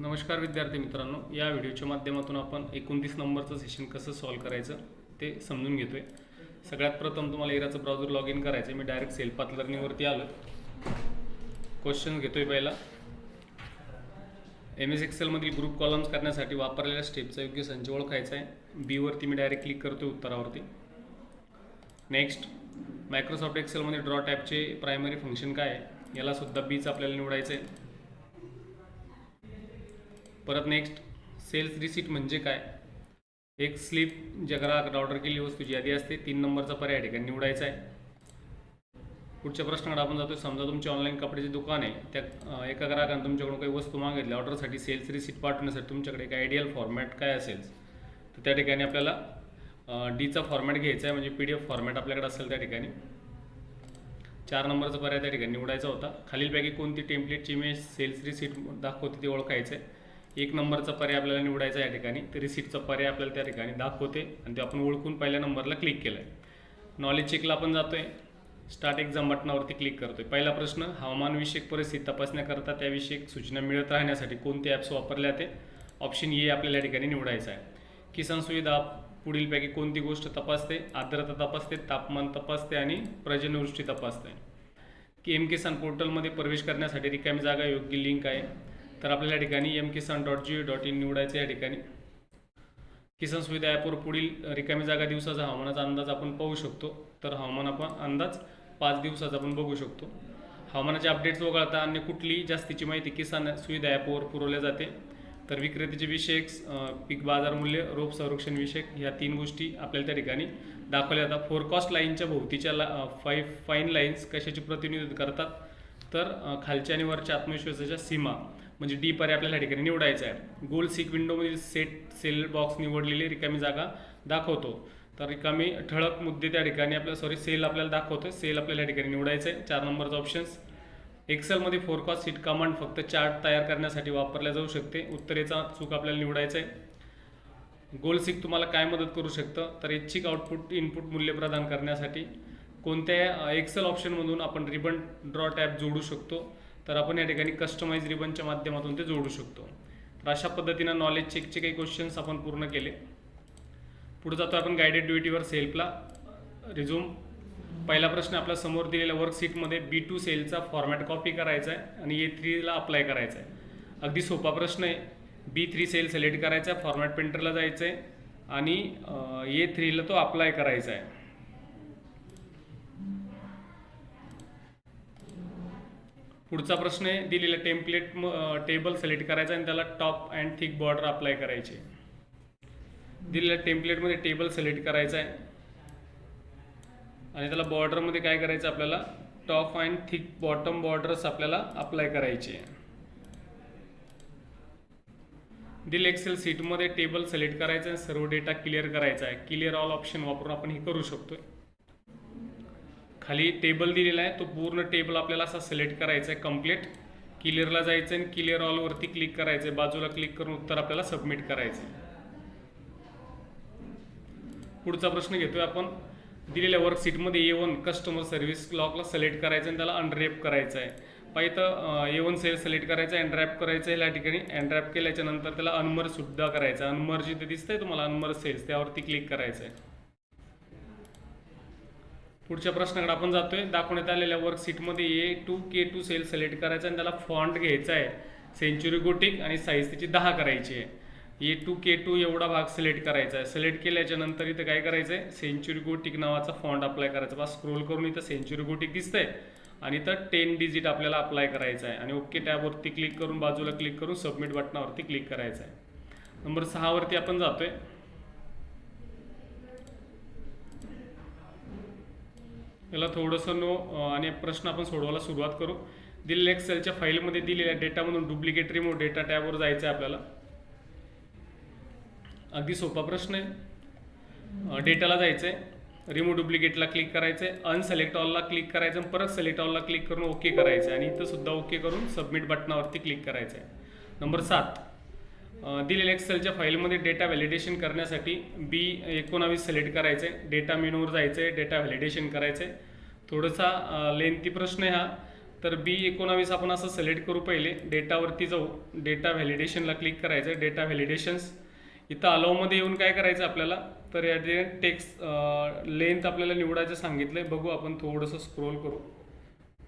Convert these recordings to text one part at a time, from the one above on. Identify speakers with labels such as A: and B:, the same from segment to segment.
A: नमस्कार विद्यार्थी मित्रांनो या व्हिडिओच्या माध्यमातून आपण एकोणतीस नंबरचं सेशन कसं सॉल्व करायचं ते समजून घेतोय. सगळ्यात प्रथम तुम्हाला इराचं ब्राउझर लॉग इन करायचं आहे मी डायरेक्ट सेल्फात लर्निंगवरती आलो क्वेश्चन घेतोय पहिला. एम एस एक्सेलमधील ग्रुप कॉलम्स करण्यासाठी वापरलेल्या स्टेपचा योग्य संच ओळखायचा आहे बीवरती मी डायरेक्ट क्लिक करतोय उत्तरावरती. नेक्स्ट मायक्रोसॉफ्ट एक्सेलमध्ये ड्रॉ टॅबचे प्रायमरी फंक्शन काय आहे? याला सुद्धा बीच आपल्याला निवडायचं आहे परत नेक्स्ट सेल्स रिसीट म्हणजे काय? एक स्लिप ज्या ग्राहकात ऑर्डर केली वस्तूची यादी असते तीन नंबरचा पर्याय ठिकाणी निवडायचा आहे. पुढच्या प्रश्नाकडे आपण जातो समजा तुमचे ऑनलाईन कपड्याचे दुकान आहे त्या एका ग्राहकाने तुमच्याकडून काही वस्तू मागितली ऑर्डरसाठी सेल्स रिसीट पाठवण्यासाठी तुमच्याकडे एक आयडियल फॉर्मॅट काय असेल? तर त्या ठिकाणी आपल्याला डीचा फॉर्मॅट घ्यायचा आहे म्हणजे पी डी एफ फॉर्मॅट आपल्याकडे असेल त्या ठिकाणी. चार नंबरचा पर्याय त्या ठिकाणी निवडायचा होता. खालीलपैकी कोणती टेम्पलेटची इमेज सेल्स रिसीट दाखवते ते ओळखायचं आहे. एक नंबरचा पर्याय आपल्याला निवडायचा या ठिकाणी. तर रिसिटचा पर्याय आपल्याला त्या ठिकाणी दाखवते आणि ते आपण ओळखून पहिल्या नंबरला क्लिक केलं आहे नॉलेज चेकला आपण आहे स्टार्ट एक्झाम बटनावरती क्लिक करतोय. पहिला प्रश्न हवामानविषयक परिस्थिती तपासण्याकरता त्याविषयक सूचना मिळत राहण्यासाठी कोणते ॲप्स वापरले जाते ऑप्शन ए आपल्याला या ठिकाणी निवडायचं आहे. किसान सुविधा पुढीलपैकी कोणती गोष्ट तपासते? आर्द्रता तपासते तापमान तपासते आणि प्रजनवृष्टी तपासते. की एम किसान पोर्टलमध्ये प्रवेश करण्यासाठी रिकामी जागा योग्य लिंक आहे. तर आपल्याला या ठिकाणी M Kisan dot G dot in निवडायचं या ठिकाणी. किसान सुविधा ॲपवर पुढील रिकामी जागा दिवसाचा हवामानाचा अंदाज आपण पाहू शकतो. तर हवामान आपण अंदाज पाच दिवसाचा आपण बघू शकतो. हवामानाचे अपडेट्स वगळता अन्य कुठली जास्तीची माहिती किसान सुविधा ॲपवर पुरवल्या जाते. तर विक्रेत्याचे विषयक पीक बाजार मूल्य रोप संरक्षण विषयक ह्या तीन गोष्टी आपल्याला त्या ठिकाणी दाखवल्या जातात. फोरकॉस्ट लाईनच्या भोवतीच्या ला फाईव्ह फाईन लाईन्स कशाचे प्रतिनिधित्व करतात? तर खालच्या आणि वरच्या आत्मविश्वासाच्या सीमा. म्हणजे डी पर्याय आपल्याला या ठिकाणी निवडायचा आहे. गोल सीक विंडोमधील सेट सेल बॉक्स निवडलेली रिकामी जागा दाखवतो. तर रिकामी ठळक मुद्दे त्या ठिकाणी आपल्याला सॉरी सेल आपल्याला दाखवतो सेल आपल्याला या ठिकाणी निवडायचं आहे चार नंबरचा ऑप्शन्स एक्सेलमध्ये फोरकास्ट सीट कमांड फक्त चार्ट तयार करण्यासाठी वापरल्या जाऊ शकते. उत्तरेचा चूक आपल्याला निवडायचा आहे गोल सीक तुम्हाला काय मदत करू शकतं? तर इच्छिक आउटपुट इनपुट मूल्य प्रदान करण्यासाठी कोणत्या एक्सेल ऑप्शनमधून आपण रिबन ड्रॉ टॅब जोडू शकतो. तर आपण या ठिकाणी कस्टमाइज रिबनच्या माध्यमातून ते जोडू शकतो. तर अशा पद्धतीनं नॉलेज चेकचे काही क्वेश्चन्स आपण पूर्ण केले. पुढे जातो आपण गायडेड ड्युटीवर सेल्फला रिझ्यूम पहिला प्रश्न आपल्यासमोर दिलेल्या वर्कशीटमध्ये बी टू सेलचा फॉर्मॅट कॉपी करायचा आहे आणि ए थ्रीला अप्लाय करायचा आहे अगदी सोपा प्रश्न आहे. बी थ्री सेल सिलेक्ट करायचा आहे फॉर्मॅट प्रिंटरला जायचं आहे आणि ए थ्रीला तो अप्लाय करायचा आहे पुढचा प्रश्न आहे दिलेला टेम्पलेट टेबल सिलेक्ट करायचा आणि त्याला top and thick border apply करायची. आहे. दिलेल्या टेम्पलेटमध्ये टेबल सिलेक्ट करायचा आहे. आणि त्याला बॉर्डरमध्ये काय करायचं आपल्याला? Top and thick bottom borders आपल्याला अप्लाय करायचे. आहे दिल एक्सेल सीटमध्ये टेबल सिलेक्ट करायचं आहे सर्व डेटा क्लिअर करायचा आहे. क्लिअर ऑल ऑप्शन वापरून आपण हे करू शकतोय. खाली टेबल दिलेला आहे. तो पूर्ण टेबल आपल्याला असा सिलेक्ट करायचा आहे कंप्लीट क्लिअरला जायचं आणि क्लिअर ऑलवरती क्लिक करायचं आहे. बाजूला क्लिक करून उत्तर आपल्याला सबमिट करायचं आहे. पुढचा प्रश्न घेतोय आपण. दिलेल्या वर्कशीटमध्ये ए वन कस्टमर सर्व्हिस लॉकला सिलेक्ट करायचं आणि त्याला अनरॅप करायचं आहे. पाहिजे ए वन सेल सिलेक्ट करायचं आहे अनरॅप करायचं आहे या ठिकाणी. अनरॅप केल्याच्यानंतर त्याला अनमर सुद्धा करायचं आहे. अनमर जिथे दिसतंय तुम्हाला अनमर सेल्स त्यावरती क्लिक करायचं आहे. पुढच्या प्रश्नाकडे आपण जातोय. दाखवण्यात आलेल्या वर्कशीटमध्ये A two K two cell select करायचा आणि त्याला फॉन्ट घ्यायचा आहे. सेंचुरी गोटिक आणि साईज त्याची दहा करायची आहे. ए टू के टू एवढा भाग सिलेक्ट करायचा आहे. सिलेक्ट केल्याच्यानंतर इथं काय करायचं आहे सेंचुरी गोटिक नावाचा फॉन्ट अप्लाय करायचा. बा स्क्रोल करून इथं सेंचुरी गोटिक दिसतंय. आणि इथं टेन डिजिट आपल्याला अप्लाय करायचा आहे. आणि ओके टॅबवरती क्लिक करून बाजूला क्लिक करून सबमिट बटनावरती क्लिक करायचं आहे. नंबर सहावरती आपण जातोय. याला थोडंसं नो आणि प्रश्न आपण सोडवायला सुरुवात करू. दिलेल्या एक्सेलच्या फाईलमध्ये दिलेल्या डेटामधून डुप्लिकेट रिमूव्ह डेटा टॅबवर जायचं आहे आपल्याला. अगदी सोपा प्रश्न आहे. डेटाला जायचं आहे रिमूव्ह डुप्लिकेटला क्लिक करायचं आहे अनसिलेक्ट ऑलला क्लिक करायचं आणि परत सिलेक्ट ऑलला क्लिक करून ओके करायचं आहे आणि इथं सुद्धा ओके करून सबमिट बटनावरती क्लिक करायचं आहे नंबर सात. दिलेल्या एक्सेलच्या फाईलमध्ये डेटा व्हॅलिडेशन करण्यासाठी बी एकोणावीस सिलेक्ट करायचं आहे डेटा मेनूवर जायचं आहे डेटा व्हॅलिडेशन करायचं. आहे थोडासा लेंथी प्रश्न हा. तर बी एकोणावीस आपण असं सिलेक्ट करू पहिले डेटावरती जाऊ. डेटा व्हॅलिडेशनला क्लिक करायचं आहे डेटा व्हॅलिडेशन्स इथं अलावमध्ये येऊन काय करायचं आपल्याला? तर या ठिकाणी टेक्स्ट लेंथ आपल्याला निवडायचं सांगितलं बघू आपण थोडंसं स्क्रोल करू.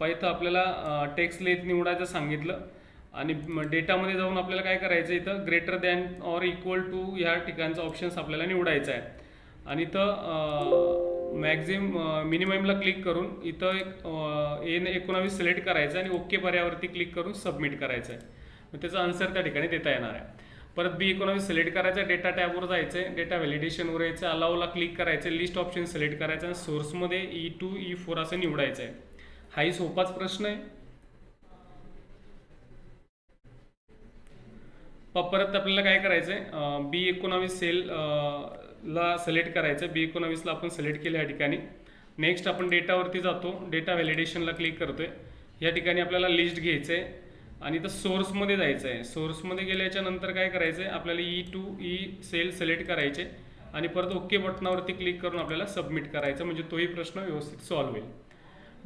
A: पाहिजे आपल्याला टेक्स्ट लेंथ निवडायचं सांगितलं. आणि डेटामध्ये जाऊन आपल्याला काय करायचं इथं? Greater than or equal to ह्या ठिकाणचा ऑप्शन्स आपल्याला निवडायचा आहे. आणि इथं मॅक्झिम मिनिममला क्लिक करून इथं एक एन एकोणावीस सिलेक्ट करायचं आणि ओके पर्यावरती क्लिक करून सबमिट करायचं आहे. मग त्याचा आन्सर त्या ठिकाणी देता येणार आहे. परत बी एकोणावीस सिलेक्ट करायचं डेटा टॅबवर जायचं आहे डेटा व्हॅलिडेशनवर यायचं अलावला क्लिक करायचं लिस्ट ऑप्शन सिलेक्ट करायचं आणि सोर्समध्ये ई टू ई फोर असं निवडायचं आहे. हाही सोपाच प्रश्न आहे. प- परत आपल्याला काय करायचं आहे बी एकोणावीस सेल ला सिलेक्ट करायचं बी एकोणावीसला आपण सिलेक्ट केलं या ठिकाणी. नेक्स्ट आपण डेटावरती जातो. डेटा व्हॅलिडेशनला क्लिक करतोय. या ठिकाणी आपल्याला लिस्ट घ्यायचं आहे आणि तर सोर्समध्ये जायचं आहे सोर्समध्ये गेल्याच्यानंतर काय करायचं आहे आपल्याला E two E cell select करायचे. आणि परत ओके बटनावरती क्लिक करून आपल्याला सबमिट करायचं. म्हणजे तोही प्रश्न व्यवस्थित सॉल्व्ह होईल.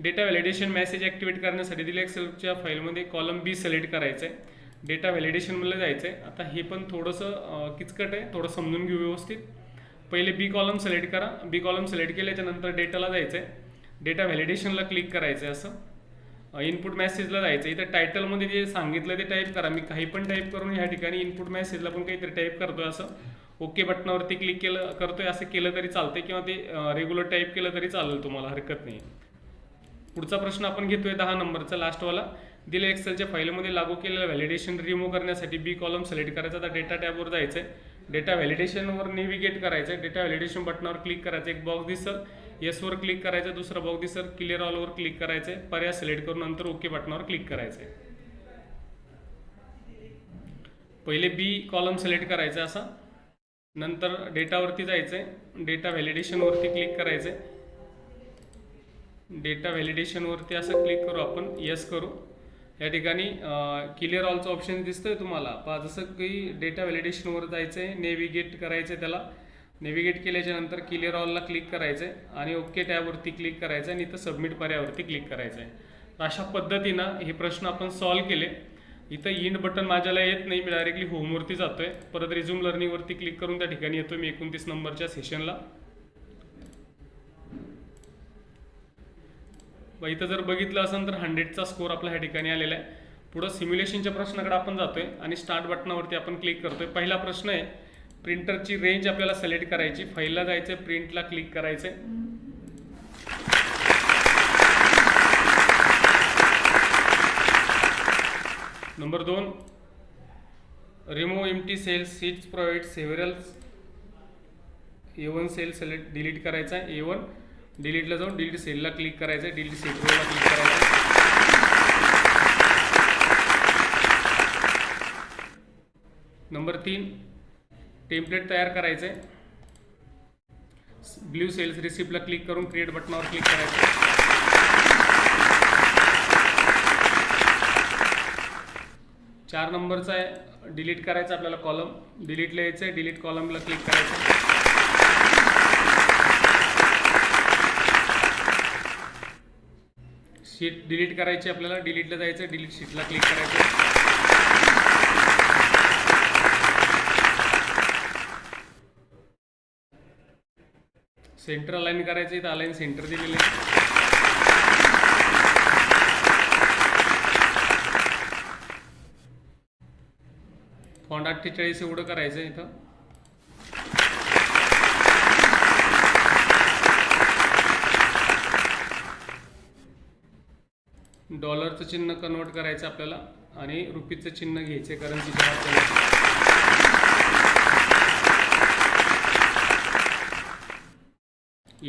A: डेटा व्हॅलिडेशन मेसेज ॲक्टिवेट करण्यासाठी दिल्या एक्सेलच्या फाईलमध्ये कॉलम बी सिलेक्ट करायचं आहे डेटा व्हॅलिडेशनमध्ये जायचं आहे आता हे पण थोडंसं किचकट आहे. थोडं समजून घेऊ व्यवस्थित. पहिले बी कॉलम सिलेक्ट करा. बी कॉलम सिलेक्ट केल्याच्यानंतर डेटाला जायचं आहे डेटा व्हॅलिडेशनला क्लिक करायचं आहे असं. इनपुट मेसेजला जायचं इथं टायटलमध्ये जे सांगितलं ते टाईप करा. मी काही पण टाईप करून ह्या ठिकाणी इनपुट मेसेजला पण काहीतरी टाईप करतो आहे असं. ओके बटनावरती क्लिक केलं करतो आहे असं केलं तरी चालतंय किंवा ते रेग्युलर टाईप केलं तरी चालेल तुम्हाला. हरकत नाही पुढचा प्रश्न आपण घेतोय दहा नंबरचा लास्टवाला दिले एक्सेलच्या फाईलमध्ये लागू केलेलं व्हॅलिडेशन रिमूव्ह करण्यासाठी बी कॉलम सिलेक्ट करायचा. तर डेटा टॅबवर जायचं आहे डेटा व्हॅलिडेशनवर नेव्हिगेट करायचं आहे डेटा व्हॅलिडेशन बटनावर क्लिक करायचं. एक बॉक्स दिसल. येसवर क्लिक करायचं. दुसरा बॉक्स दिसल. क्लिअर ऑलवर क्लिक करायचं आहे पर्याय सिलेक्ट करून नंतर ओके बटनावर क्लिक करायचं आहे पहिले बी कॉलम सिलेक्ट करायचं आहे असा. नंतर डेटावरती जायचं आहे डेटा व्हॅलिडेशनवरती क्लिक करायचं आहे डेटा व्हॅलिडेशनवरती असं क्लिक करू आपण. येस करू. या ठिकाणी क्लिअर ऑलचं ऑप्शन दिसतंय तुम्हाला. पहा जसं की डेटा व्हॅलिडेशनवर जायचं आहे नेव्हिगेट करायचं आहे त्याला. नेव्हिगेट केल्याच्यानंतर क्लिअर ऑलला क्लिक करायचं आहे आणि ओके टॅबवरती क्लिक करायचं आहे आणि इथं सबमिट पर्यावरती क्लिक करायचं आहे तर अशा पद्धतीनं हे प्रश्न आपण सॉल्व केले. इथं इंड बटन माझ्याला येत नाही मी डायरेक्टली होमवरती जातो आहे परत रिझ्यूम लर्निंगवरती क्लिक करून त्या ठिकाणी येतो मी एकोणतीस नंबरच्या सेशनला ब इथं जर बघितलं असेल तर हंड्रेडचा स्कोर आपला ह्या ठिकाणी आलेला आहे. पुढं सिम्युलेशनच्या प्रश्नाकडे आपण जातोय आणि स्टार्ट बटनावरती आपण क्लिक करतोय. पहिला प्रश्न आहे प्रिंटरची रेंज आपल्याला सिलेक्ट करायची. फाईलला जायचं प्रिंटला क्लिक करायचं नंबर दोन remove empty cells sheets provide several A one cell select delete करायचा आहे. ए वन डिलीटला जाऊन डिलीट सेलला क्लिक करायचं आहे डिलीट सेक्टरला क्लिक करायचं नंबर तीन टेम्पलेट तयार करायचं आहे ब्ल्यू सेल्स रिसिप्टला क्लिक करून क्रिएट बटनावर क्लिक करायचं चार नंबरचा आहे डिलीट करायचं आपल्याला कॉलम. डिलीटला यायचं आहे डिलीट कॉलमला क्लिक करायचं शीट डिलीट करायची आपल्याला डिलीटला जायचं डिलीट शीटला क्लिक करायचं सेंटर अलाईन करायचं इथं अलाईन सेंटर दिलेलं आहे. फॉन्ट अठ्ठेचाळीस एवढं करायचं आहे इथं डॉलरचं चिन्ह कन्वर्ट करायचं आपल्याला आणि रुपीचं चिन्ह घ्यायचं आहे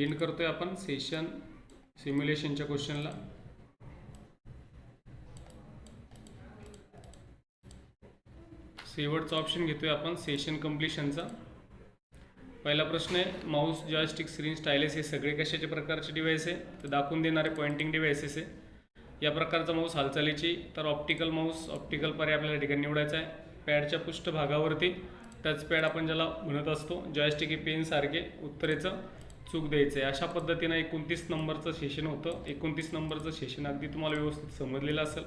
A: एंड करतोय आपण सेशन सिम्युलेशनच्या क्वेश्चनला शेवटचा ऑप्शन घेतोय आपण सेशन कम्प्लिशनचा पहिला प्रश्न आहे माऊस जॉयस्टिक स्क्रीन स्टायलेस हे सगळे कशाचे प्रकारचे डिव्हाइस आहे? तर दाखवून देणारे पॉइंटिंग डिव्हाइसेस आहे. या प्रकारचा माऊस हालचालीची तर ऑप्टिकल माऊस ऑप्टिकल पर्याय आपल्याला ठिकाणी निवडायचा आहे. पॅडच्या पृष्ठभागावरती टच पॅड आपण ज्याला म्हणत असतो जॉयस्टिक हे पेनसारखे उत्तरेचं चूक द्यायचं आहे अशा पद्धतीनं एकोणतीस नंबरचं सेशन होतं. एकोणतीस नंबरचं सेशन अगदी तुम्हाला व्यवस्थित समजलेलं असेल.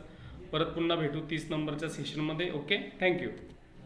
A: परत पुन्हा भेटू तीस नंबरच्या सेशनमध्ये ओके थँक्यू